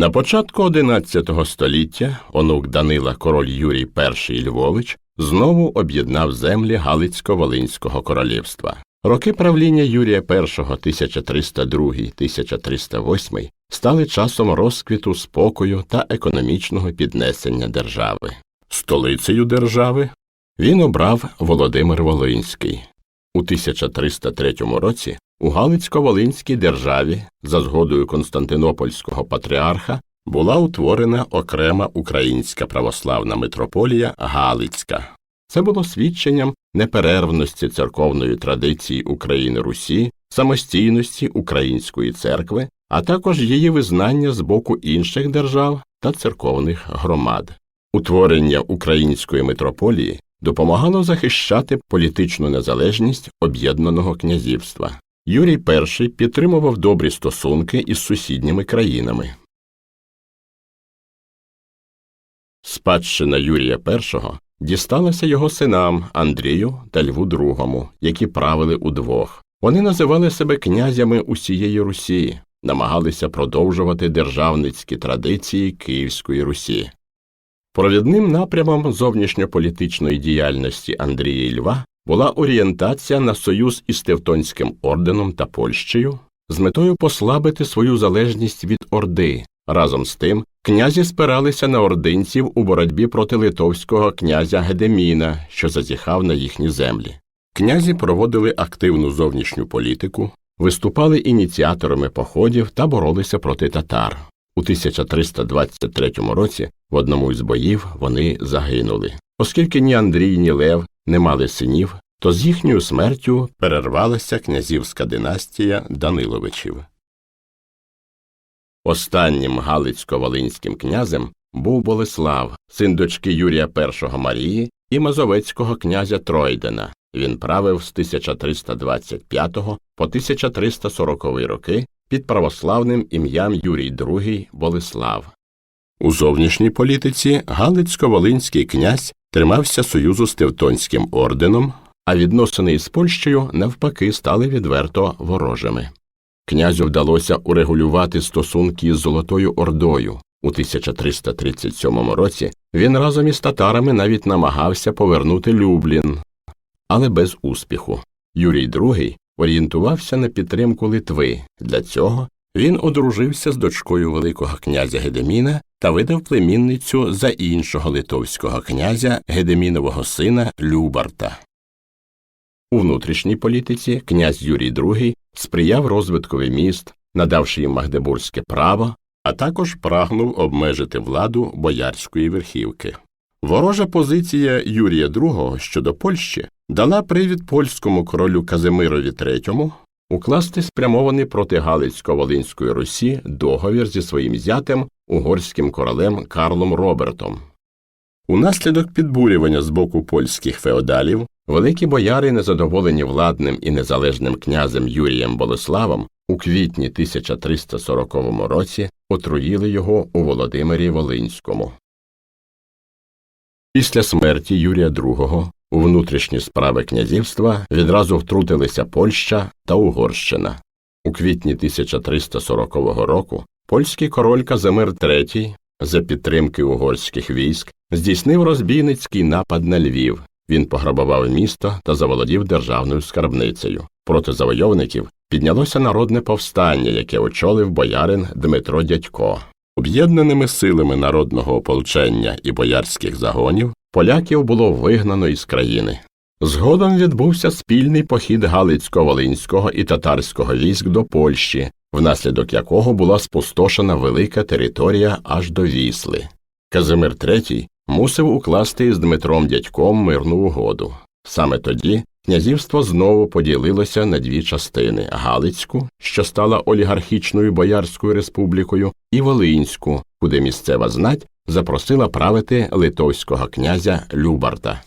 На початку XI століття онук Данила король Юрій І Львович знову об'єднав землі Галицько-Волинського королівства. Роки правління Юрія І 1302-1308 стали часом розквіту спокою та економічного піднесення держави. Столицею держави він обрав Володимир Волинський. У 1303 році у Галицько-Волинській державі за згодою Константинопольського патріарха була утворена окрема українська православна митрополія Галицька. Це було свідченням неперервності церковної традиції України Русі, самостійності української церкви, а також її визнання з боку інших держав та церковних громад. Утворення української митрополії допомагало захищати політичну незалежність об'єднаного князівства. Юрій І підтримував добрі стосунки із сусідніми країнами. Спадщина Юрія І дісталася його синам Андрію та Льву II, які правили удвох. Вони називали себе князями усієї Русі, намагалися продовжувати державницькі традиції Київської Русі. Провідним напрямом зовнішньополітичної діяльності Андрія і Льва була орієнтація на союз із Тевтонським орденом та Польщею з метою послабити свою залежність від Орди. Разом з тим, князі спиралися на ординців у боротьбі проти литовського князя Гедеміна, що зазіхав на їхні землі. Князі проводили активну зовнішню політику, виступали ініціаторами походів та боролися проти татар. У 1323 році в одному із боїв вони загинули. Оскільки ні Андрій, ні Лев не мали синів, то з їхньою смертю перервалася князівська династія Даниловичів. Останнім Галицько-Волинським князем був Болеслав, син дочки Юрія І Марії і Мазовецького князя Тройдена. Він правив з 1325 по 1340 роки під православним ім'ям Юрій II Болеслав. У зовнішній політиці Галицько-Волинський князь тримався союзу з Тевтонським орденом, а відносини із Польщею навпаки стали відверто ворожими. Князю вдалося урегулювати стосунки з Золотою Ордою. У 1337 році він разом із татарами навіть намагався повернути Люблін, але без успіху. Юрій II орієнтувався на підтримку Литви. Для цього він одружився з дочкою Великого князя Гедеміна та видав племінницю за іншого литовського князя Гедемінового сина Любарта. У внутрішній політиці князь Юрій II сприяв розвиткові міст, надавши їм Магдебурзьке право, а також прагнув обмежити владу боярської верхівки. Ворожа позиція Юрія II щодо Польщі дала привід польському королю Казимирові III укласти спрямований проти Галицько-Волинської Русі договір зі своїм зятем угорським королем Карлом Робертом. Унаслідок підбурювання з боку польських феодалів великі бояри, незадоволені владним і незалежним князем Юрієм Болеславом, у квітні 1340 році отруїли його у Володимирі Волинському. Після смерті Юрія II у внутрішні справи князівства відразу втрутилися Польща та Угорщина. У квітні 1340 року польський король Казимир III за підтримки угорських військ здійснив розбійницький напад на Львів. Він пограбував місто та заволодів державною скарбницею. Проти завойовників піднялося народне повстання, яке очолив боярин Дмитро Дядько. Об'єднаними силами народного ополчення і боярських загонів поляків було вигнано із країни. Згодом відбувся спільний похід Галицько-Волинського і татарського військ до Польщі, внаслідок якого була спустошена велика територія аж до Вісли. Казимир III мусив укласти із Дмитром Дядьком мирну угоду. Саме тоді князівство знову поділилося на дві частини Галицьку, що стала олігархічною Боярською республікою, і Волинську, куди місцева знать запросила правити литовського князя Любарта.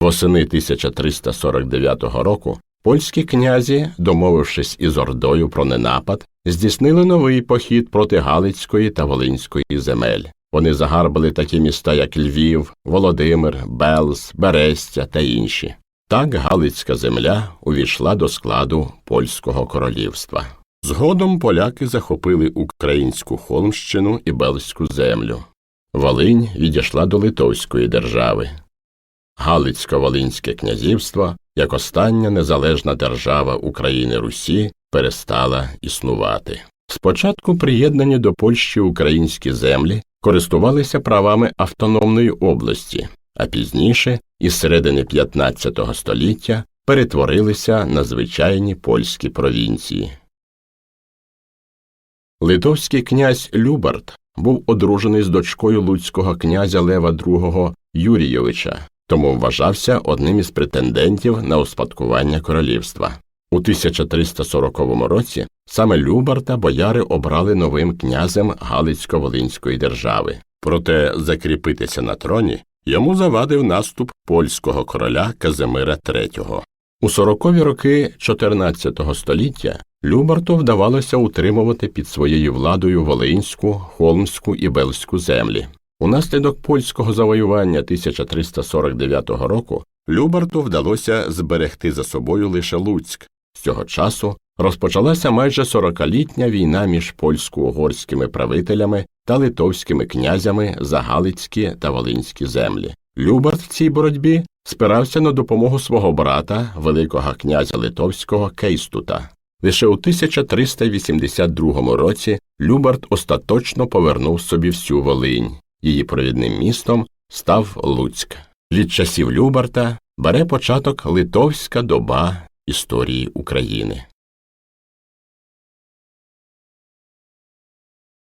Восени 1349 року польські князі, домовившись із Ордою про ненапад, здійснили новий похід проти Галицької та Волинської земель. Вони загарбали такі міста, як Львів, Володимир, Белз, Берестя та інші. Так Галицька земля увійшла до складу польського королівства. Згодом поляки захопили українську Холмщину і Бельську землю. Волинь відійшла до Литовської держави. Галицько-Волинське князівство, як остання незалежна держава України Русі, перестала існувати. Спочатку приєднані до Польщі українські землі користувалися правами автономної області, а пізніше, із середини 15 століття, перетворилися на звичайні польські провінції. Литовський князь Любарт був одружений з дочкою луцького князя Лева II Юрійовича, тому вважався одним із претендентів на успадкування королівства. У 1340 році саме Любарта бояри обрали новим князем Галицько-Волинської держави. Проте закріпитися на троні йому завадив наступ польського короля Казимира III. У сорокові роки 14 століття Любарту вдавалося утримувати під своєю владою Волинську, Холмську і Бельську землі. Унаслідок польського завоювання 1349 року Любарту вдалося зберегти за собою лише Луцьк. З цього часу розпочалася майже 40-літня війна між польсько-угорськими правителями та литовськими князями за Галицькі та Волинські землі. Любарт в цій боротьбі спирався на допомогу свого брата, Великого князя Литовського Кейстута. Лише у 1382 році Любарт остаточно повернув собі всю Волинь. Її провідним містом став Луцьк. Від часів Любарта бере початок литовська доба історії України.